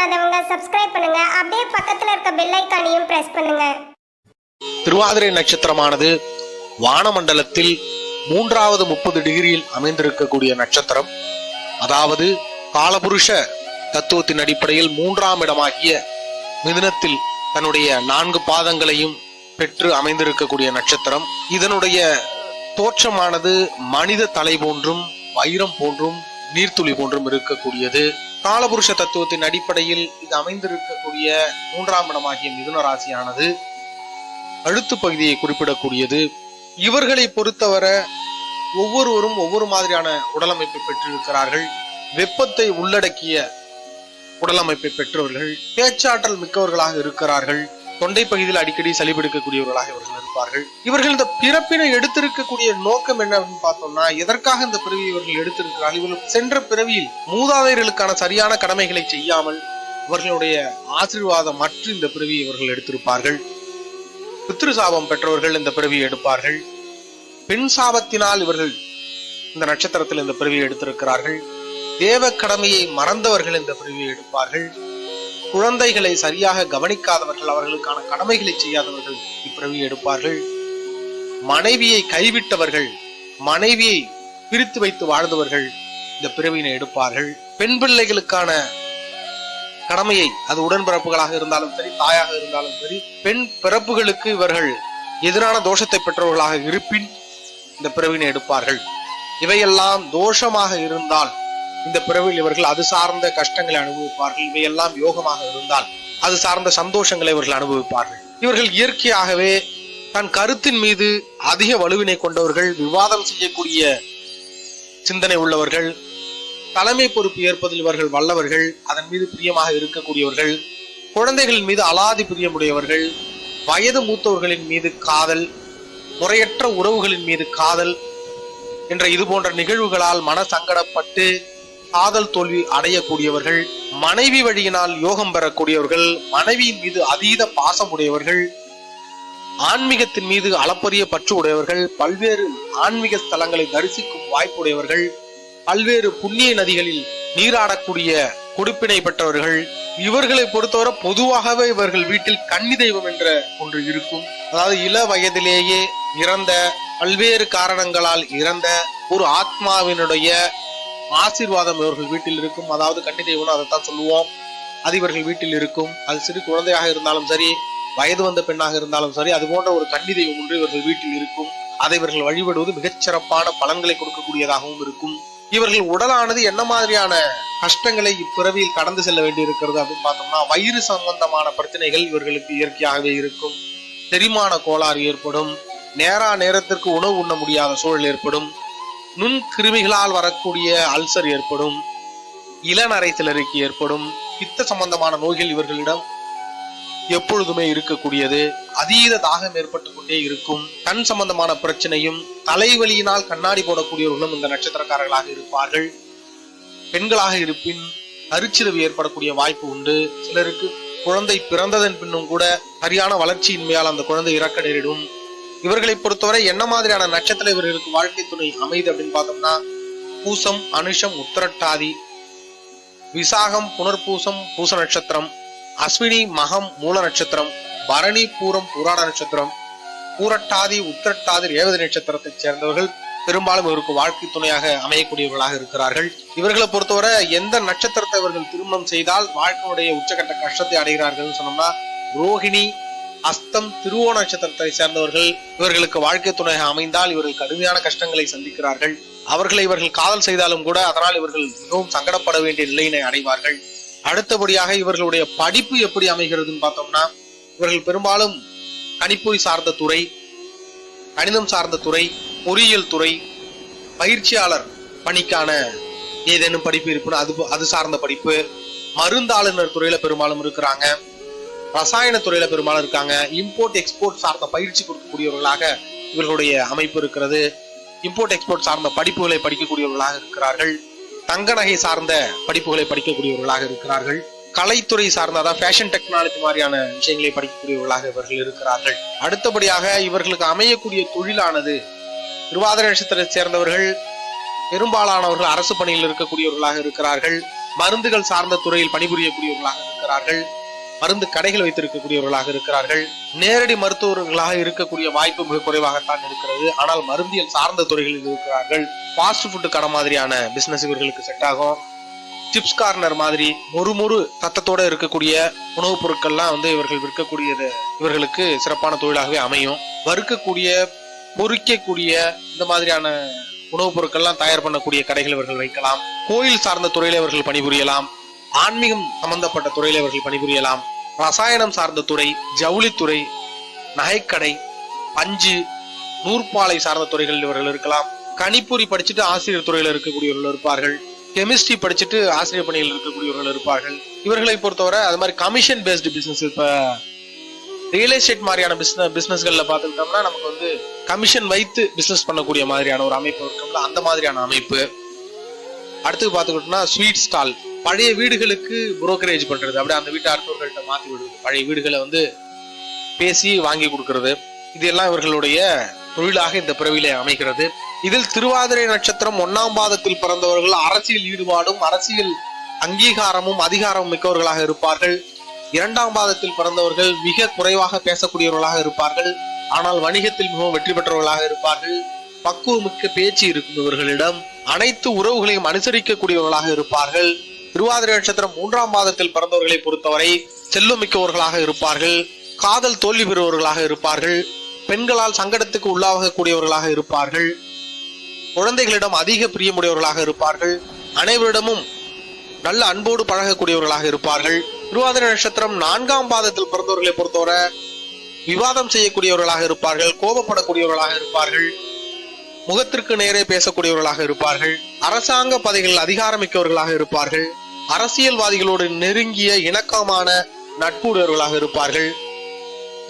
பண்ணாதவங்க சப்ஸ்கிரைப் பண்ணுங்க. அப்படியே பக்கத்துல இருக்க பெல் ஐக்கானையும் பிரஸ் பண்ணுங்க. திருவாதிரை நட்சத்திரமானது வானமண்டலத்தில் மூன்றாவது முப்பது டிகிரியில் அமைந்திருக்கக்கூடிய நட்சத்திரம். அதாவது காலபுருஷ தத்துவத்தின் அடிப்படையில் மூன்றாம் இடமாகிய மிதுனத்தில் தன்னுடைய நான்கு பாதங்களையும் பெற்று அமைந்திருக்கக்கூடிய நட்சத்திரம். இதனுடைய தோற்றமானது மனித தலை போன்றும் வைரம் போன்றும் நீர்த்துளி போன்றும் இருக்கக்கூடியது. காலபுருஷ தத்துவத்தின் அடிப்படையில் இது அமைந்திருக்கக்கூடிய மூன்றாம் இடமாகிய மிதுன ராசியானது அழுத்து பகுதியை குறிப்பிடக்கூடியது. இவர்களை பொறுத்தவரை ஒவ்வொருவரும் ஒவ்வொரு மாதிரியான உடலமைப்பை பெற்றிருக்கிறார்கள். வெப்பத்தை உள்ளடக்கிய உடலமைப்பை பெற்றவர்கள் பேச்சாற்றல் மிக்கவர்களாக இருக்கிறார்கள். தொண்டை பகுதியில் அடிக்கடி சளிபெடுக்கக்கூடியவர்களாக இவர்கள் இருப்பார்கள். இவர்கள் இந்த பிறப்பினை எடுத்திருக்கக்கூடிய நோக்கம் என்ன அப்படின்னு பார்த்தோம்னா எதற்காக இந்த பிறவி இவர்கள் எடுத்திருக்கிறார்கள்? இவர்கள் சென்ற பிறவியில் மூதாதையர்களுக்கான சரியான கடமைகளை செய்யாமல் இவர்களுடைய ஆசீர்வாதம் மற்ற இந்த பிறவியை இவர்கள் எடுத்திருப்பார்கள். பித்ரு சாபம் பெற்றவர்கள் இந்த பிறவியை எடுப்பார்கள். பெண் சாபத்தினால் இவர்கள் இந்த நட்சத்திரத்தில் இந்த பிறவியை எடுத்திருக்கிறார்கள். தேவ கடமையை மறந்தவர்கள் இந்த பிறவியை எடுப்பார்கள். குழந்தைகளை சரியாக கவனிக்காதவர்கள் அவர்களுக்கான கடமைகளை செய்யாதவர்கள் இப்பிறவி எடுப்பார்கள். மனைவியை கைவிட்டவர்கள் மனைவியை பிரித்து வைத்து வாழ்ந்தவர்கள் இந்த பிறவியினை எடுப்பார்கள். பெண் பிள்ளைகளுக்கான கடமையை அது உடன்பிறப்புகளாக இருந்தாலும் சரி தாயாக இருந்தாலும் சரி பெண் பிறப்புகளுக்கு இவர்கள் எதிரான தோஷத்தை பெற்றவர்களாக இருப்பின் இந்த பிறவினை எடுப்பார்கள். இவையெல்லாம் தோஷமாக இருந்தால் இந்த பிறவில் இவர்கள் அது சார்ந்த கஷ்டங்களை அனுபவிப்பார்கள். இவையெல்லாம் யோகமாக இருந்தால் அது சார்ந்த சந்தோஷங்களை இவர்கள் அனுபவிப்பார்கள். இவர்கள் இயற்கையாகவே தன் கருத்தின் மீது அதிக வலுவினை கொண்டவர்கள் விவாதம் செய்யக்கூடிய சிந்தனை உள்ளவர்கள் தலைமை பொறுப்பு ஏற்பதில் இவர்கள் வல்லவர்கள் அதன் மீது பிரியமாக இருக்கக்கூடியவர்கள் குழந்தைகளின் மீது அலாதி பிரியமுடையவர்கள் வயது மூத்தவர்களின் மீது காதல் முறையற்ற உறவுகளின் மீது காதல் என்ற இது போன்ற நிகழ்வுகளால் மன சங்கடப்பட்டு காதல் தோல்வி அடையக்கூடியவர்கள் மனைவி வழியினால் யோகம் பெறக்கூடியவர்கள் மனைவியின் மீது அதீத பாசம் உடையவர்கள் ஆன்மீகத்தின் மீது அளப்பரிய பற்று உடையவர்கள் பல்வேறு ஆன்மீக ஸ்தலங்களை தரிசிக்கும் வாய்ப்புடையவர்கள் பல்வேறு புண்ணிய நதிகளில் நீராடக்கூடிய கொடுப்பினை பெற்றவர்கள் இவர்களை பொறுத்தவரை பொதுவாகவே இவர்கள் வீட்டில் கன்னி தெய்வம் என்ற ஒன்று இருக்கும். அதாவது இள வயதிலேயே இறந்த பல்வேறு காரணங்களால் இறந்த ஒரு ஆத்மாவினுடைய ஆசீர்வாதம் இவர்கள் வீட்டில் இருக்கும். அதாவது கன்னி தெய்வம்னு அதைத்தான் சொல்லுவோம். அது இவர்கள் வீட்டில் இருக்கும். அது சிறு குழந்தையாக இருந்தாலும் சரி வயது வந்த பெண்ணாக இருந்தாலும் சரி அது போன்ற ஒரு கன்னி தெய்வம் ஒன்று இவர்கள் வீட்டில் இருக்கும். அதை இவர்கள் வழிபடுவது மிகச்சிறப்பான பலன்களை கொடுக்கக்கூடியதாகவும் இருக்கும். இவர்கள் உடலானது என்ன மாதிரியான கஷ்டங்களை இப்பிறவியில் கடந்து செல்ல வேண்டி இருக்கிறது அப்படின்னு பார்த்தோம்னா வயிறு சம்பந்தமான பிரச்சனைகள் இவர்களுக்கு இயற்கையாகவே இருக்கும். செரிமான கோளாறு ஏற்படும். நேரா நேரத்திற்கு உணவு உண்ண முடியாத சூழல் ஏற்படும். நுண்கிருமிகளால் வரக்கூடிய அல்சர் ஏற்படும் இளநரை சிலருக்கு ஏற்படும் பித்த சம்பந்தமான நோய்கள் இவர்களிடம் எப்பொழுதுமே இருக்கக்கூடியது. அதீத தாகம் ஏற்பட்டு கொண்டே இருக்கும். கண் சம்பந்தமான பிரச்சனையும் தலைவலியினால் கண்ணாடி போடக்கூடியவர்களும் இந்த நட்சத்திரக்காரர்களாக இருப்பார்கள். பெண்களாக இருப்பின் அரிச்சிரவு ஏற்படக்கூடிய வாய்ப்பு உண்டு. சிலருக்கு குழந்தை பிறந்ததன் பின்னும் கூட சரியான வளர்ச்சியின்மையால் அந்த குழந்தை இறக்க நேரிடும். இவர்களை பொறுத்தவரை என்ன மாதிரியான நட்சத்திர இவர்களுக்கு வாழ்க்கை துணை அமைது அப்படின்னு பார்த்தோம்னா பூசம் அனுஷம் உத்தரட்டாதி விசாகம் புனர்பூசம் பூச நட்சத்திரம் அஸ்வினி மகம் மூல நட்சத்திரம் பரணி பூரம் புராண நட்சத்திரம் பூரட்டாதி உத்திரட்டாதி ரேவதி நட்சத்திரத்தைச் சேர்ந்தவர்கள் பெரும்பாலும் இவருக்கு வாழ்க்கை துணையாக அமையக்கூடியவர்களாக இருக்கிறார்கள். இவர்களை பொறுத்தவரை எந்த நட்சத்திரத்தை இவர்கள் திருமணம் செய்தால் வாழ்க்கையுடைய உச்சகட்ட கஷ்டத்தை அடைகிறார்கள் சொன்னோம்னா ரோஹிணி அஸ்தம் திருவோண நட்சத்திரத்தை சேர்ந்தவர்கள் இவர்களுக்கு வாழ்க்கை துணையாக அமைந்தால் இவர்கள் கடுமையான கஷ்டங்களை சந்திக்கிறார்கள். அவர்களை இவர்கள் காதல் செய்தாலும் கூட அதனால் இவர்கள் மிகவும் சங்கடப்பட வேண்டிய நிலையினை அடைவார்கள். அடுத்தபடியாக இவர்களுடைய படிப்பு எப்படி அமைகிறதுன்னு பார்த்தோம்னா இவர்கள் பெரும்பாலும் கணிப்பொறி சார்ந்த துறை கணிதம் சார்ந்த துறை பொறியியல் துறை பயிற்சியாளர் பணிக்கான ஏதேனும் படிப்பு இருக்குன்னு அது அது சார்ந்த படிப்பு மருந்தாளுநர் துறையில பெரும்பாலும் இருக்கிறாங்க. ரசாயன துறையில பெரும்பாலும் இருக்காங்க. இம்போர்ட் எக்ஸ்போர்ட் சார்ந்த பயிற்சி கொடுக்கக்கூடியவர்களாக இவர்களுடைய அமைப்பு இருக்கிறது. இம்போர்ட் எக்ஸ்போர்ட் சார்ந்த படிப்புகளை படிக்கக்கூடியவர்களாக இருக்கிறார்கள். தங்க நகை சார்ந்த படிப்புகளை படிக்கக்கூடியவர்களாக இருக்கிறார்கள். கலைத்துறை சார்ந்த அதாவது ஃபேஷன் டெக்னாலஜி மாதிரியான விஷயங்களை படிக்கக்கூடியவர்களாக இவர்கள் இருக்கிறார்கள். அடுத்தபடியாக இவர்களுக்கு அமையக்கூடிய தொழிலானது திருவாதிரை நட்சத்திரத்தை சேர்ந்தவர்கள் பெரும்பாலானவர்கள் அரசு பணியில் இருக்கக்கூடியவர்களாக இருக்கிறார்கள். மருந்துகள் சார்ந்த துறையில் பணிபுரியக்கூடியவர்களாக இருக்கிறார்கள். மருந்து கடைகள் வைத்திருக்கக்கூடியவர்களாக இருக்கிறார்கள். நேரடி மருத்துவர்களாக இருக்கக்கூடிய வாய்ப்பு மிக குறைவாகத்தான் இருக்கிறது. ஆனால் மருந்தியல் சார்ந்த துறைகளில் இருக்கிறார்கள். ஃபாஸ்ட் ஃபுட்டு கடை மாதிரியான பிசினஸ் இவர்களுக்கு செட் ஆகும். சிப்ஸ் கார்னர் மாதிரி மொறு மொறு சத்தத்தோட இருக்கக்கூடிய உணவுப் பொருட்கள்லாம் வந்து இவர்கள் விற்கக்கூடியது. இவர்களுக்கு சிறப்பான தொழிலாகவே அமையும். வறுக்கக்கூடிய பொறிக்கக்கூடிய இந்த மாதிரியான உணவுப் பொருட்கள்லாம் தயார் பண்ணக்கூடிய கடைகள் இவர்கள் வைக்கலாம். கோயில் சார்ந்த துறையில் இவர்கள் பணிபுரியலாம். ஆன்மீகம் சம்பந்தப்பட்ட துறையில இவர்கள் பணிபுரியலாம். ரசாயனம் சார்ந்த துறை ஜவுளித்துறை நகைக்கடை பஞ்சு நூற்பாலை சார்ந்த துறைகளில் இவர்கள் இருக்கலாம். கணிப்பொறி படிச்சுட்டு ஆசிரியர் துறையில் இருக்கக்கூடியவர்கள் இருப்பார்கள். கெமிஸ்ட்ரி படிச்சுட்டு ஆசிரியர் பணியில் இருக்கக்கூடியவர்கள் இருப்பார்கள். இவர்களை பொறுத்தவரை அது மாதிரி கமிஷன் பேஸ்டு பிசினஸ் இப்ப ரியல் எஸ்டேட் மாதிரியான பிசினஸ் பிசினஸ்கள்ல பார்த்துக்கிட்டோம்னா நமக்கு வந்து கமிஷன் வைத்து பிசினஸ் பண்ணக்கூடிய மாதிரியான ஒரு அமைப்பு இருக்கும்ல அந்த மாதிரியான அமைப்பு. அடுத்து பார்த்துக்கிட்டோம்னா ஸ்வீட் ஸ்டால் பழைய வீடுகளுக்கு புரோக்கரேஜ் பண்றது. அப்படியே அந்த வீட்டு அடுத்தவர்கள்ட்ட மாத்தி விடுறது. பழைய வீடுகளை வந்து பேசி வாங்கி கொடுக்கறது. இதெல்லாம் இவர்களுடைய தொழிலாக இந்த பிறவிலே அமைகிறது. இதில் திருவாதிரை நட்சத்திரம் ஒன்னாம் பாதத்தில் பிறந்தவர்கள் அரசியல் ஈடுபாடும் அரசியல் அங்கீகாரமும் அதிகாரமும் மிக்கவர்களாக இருப்பார்கள். இரண்டாம் பாதத்தில் பிறந்தவர்கள் மிக குறைவாக பேசக்கூடியவர்களாக இருப்பார்கள். ஆனால் வணிகத்தில் மிகவும் வெற்றி பெற்றவர்களாக இருப்பார்கள். பக்குவமிக்க பேச்சு இருக்கும் இவர்களிடம் அனைத்து உறவுகளையும் அனுசரிக்கக்கூடியவர்களாக இருப்பார்கள். திருவாதிரை நட்சத்திரம் மூன்றாம் மாதத்தில் பிறந்தவர்களை பொறுத்தவரை செல்லுமிக்கவர்களாக இருப்பார்கள் காதல் தோல்வி பெறுபவர்களாக இருப்பார்கள் பெண்களால் சங்கடத்துக்கு உள்ளாகக்கூடியவர்களாக இருப்பார்கள் குழந்தைகளிடம் அதிக பிரியமுடையவர்களாக இருப்பார்கள் அனைவரிடமும் நல்ல அன்போடு பழகக்கூடியவர்களாக இருப்பார்கள். திருவாதிரை நட்சத்திரம் நான்காம் பாதத்தில் பிறந்தவர்களை பொறுத்தவரை விவாதம் செய்யக்கூடியவர்களாக இருப்பார்கள் கோபப்படக்கூடியவர்களாக இருப்பார்கள் முகத்திற்கு நேரே பேசக்கூடியவர்களாக இருப்பார்கள் அரசாங்க பதவிகளில் அதிகாரமிக்கவர்களாக இருப்பார்கள். அரசியல்வாதிகளோடு நெருங்கிய இணக்கமான நட்புடையவர்களாக இருப்பார்கள்.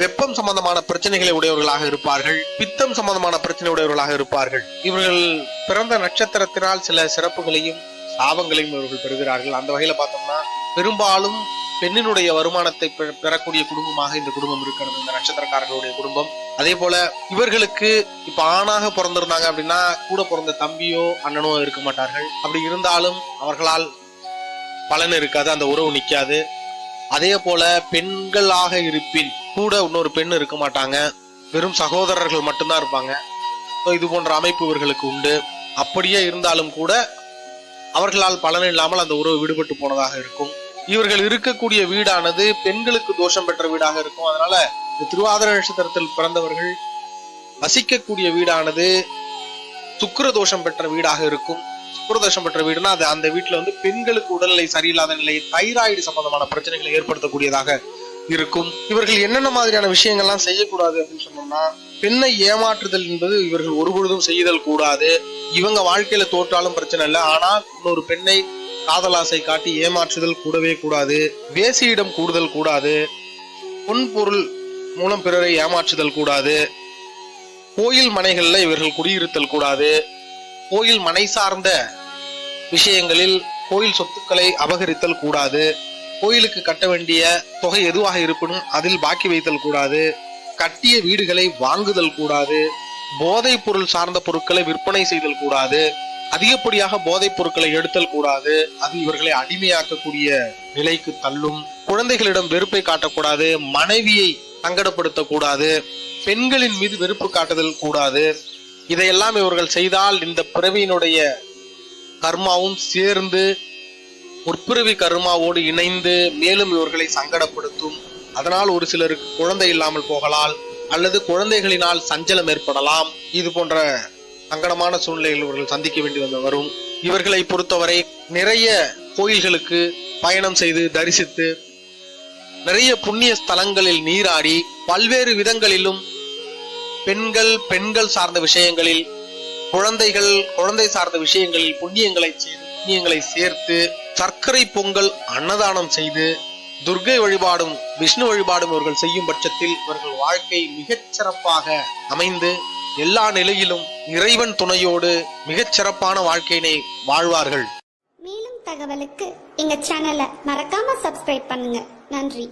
வெப்பம் சம்பந்தமான பிரச்சனைகளை உடையவர்களாக இருப்பார்கள். பித்தம் சம்பந்தமான பிரச்சனை உடையவர்களாக இருப்பார்கள். இவர்கள் பிறந்த நட்சத்திரத்தினால் சில சிறப்புகளையும் சாபங்களையும் இவர்கள் பெறுகிறார்கள். அந்த வகையில பார்த்தோம்னா பெரும்பாலும் பெண்ணினுடைய வருமானத்தை பெறக்கூடிய குடும்பமாக இந்த குடும்பம் இருக்கிறது. இந்த நட்சத்திரக்காரர்களுடைய குடும்பம். அதே போல இவர்களுக்கு இப்ப ஆணாக பிறந்திருந்தாங்க அப்படின்னா கூட பிறந்த தம்பியோ அண்ணனோ இருக்க மாட்டார்கள். அப்படி இருந்தாலும் அவர்களால் பலன் இருக்காது அந்த உறவு நிற்காது அதே போல பெண்களாக இருப்பின் கூட இன்னொரு பெண் இருக்க மாட்டாங்க. வெறும் சகோதரர்கள் மட்டும்தான் இருப்பாங்க. இது போன்ற அமைப்பு இவர்களுக்கு உண்டு. அப்படியே இருந்தாலும் கூட அவர்களால் பலன் இல்லாமல் அந்த உறவு விடுபட்டு போனதாக இருக்கும். இவர்கள் இருக்கக்கூடிய வீடானது பெண்களுக்கு தோஷம் பெற்ற வீடாக இருக்கும். அதனால இந்த திருவாதிர நட்சத்திரத்தில் பிறந்தவர்கள் வசிக்கக்கூடிய வீடானது சுக்கர தோஷம் பெற்ற வீடாக இருக்கும். சுக்கிர பெற்ற வீடுனா அது அந்த வீட்டில் வந்து பெண்களுக்கு உடல்நிலை சரியில்லாத நிலை தைராய்டு சம்பந்தமான பிரச்சனைகளை ஏற்படுத்தக்கூடியதாக இருக்கும். இவர்கள் என்னென்ன மாதிரியான விஷயங்கள்லாம் செய்யக்கூடாது அப்படின்னு சொன்னோம்னா பெண்ணை ஏமாற்றுதல் என்பது இவர்கள் ஒருபொழுதும் செய்தல் கூடாது. இவங்க வாழ்க்கையில தோற்றாலும் பிரச்சனை இல்லை. ஆனா இன்னொரு பெண்ணை காதலாசை காட்டி ஏமாற்றுதல் கூடவே கூடாது. வேசியிடம் கூடுதல் கூடாது. பொன் பொருள் மூலம் பிறரை ஏமாற்றுதல் கூடாது. கோயில் மனைகளில் இவர்கள் குடியிருத்தல் கூடாது. கோயில் மனை சார்ந்த விஷயங்களில் கோயில் சொத்துக்களை அபகரித்தல் கூடாது. கோயிலுக்கு கட்ட வேண்டிய தொகை எதுவாக இருப்பினும் அதில் பாக்கி வைத்தல் கூடாது. கட்டிய வீடுகளை வாங்குதல் கூடாது. போதைப் பொருள் சார்ந்த பொருட்களை விற்பனை செய்தல் கூடாது. அதிகப்படியாக போதைப் பொருட்களை எடுத்தல் கூடாது. அது இவர்களை அடிமையாக்கக்கூடிய நிலைக்கு தள்ளும். குழந்தைகளிடம் வெறுப்பை காட்டக்கூடாது. மனைவியை சங்கடப்படுத்தக்கூடாது. பெண்களின் மீது வெறுப்பு காட்டுதல் கூடாது. இதையெல்லாம் இவர்கள் செய்தால் இந்த பிறவியினுடைய கர்மாவும் சேர்ந்து முற்பிறவி கர்மாவோடு இணைந்து மேலும் இவர்களை சங்கடப்படுத்தும். அதனால் ஒரு சிலருக்கு குழந்தை இல்லாமல் போகலாம் அல்லது குழந்தைகளினால் சஞ்சலம் ஏற்படலாம். இது போன்ற சங்கடமான சூழ்நிலைகள் இவர்கள் சந்திக்க வேண்டி வந்து வரும். இவர்களை பொறுத்தவரை நிறைய கோயில்களுக்கு பயணம் செய்து தரிசித்து நிறைய புண்ணிய ஸ்தலங்களில் நீராடி பல்வேறு விதங்களிலும் பெண்கள் பெண்கள் சார்ந்த விஷயங்களில் குழந்தைகள் குழந்தை சார்ந்த விஷயங்களில் புண்ணியங்களை செய்து புண்ணியங்களை சேர்த்து சர்க்கரை பொங்கல் அன்னதானம் செய்து துர்கை வழிபாடும் விஷ்ணு வழிபாடும் இவர்கள் செய்யும் பட்சத்தில் இவர்கள் வாழ்க்கை மிகச் சிறப்பாக அமைந்து எல்லா நிலையிலும் இறைவன் துணையோடு மிகச் சிறப்பான வாழ்க்கையினை வாழ்வார்கள். மேலும் தகவலுக்கு எங்க சேனலை மறக்காம சப்ஸ்கிரைப் பண்ணுங்க. நன்றி.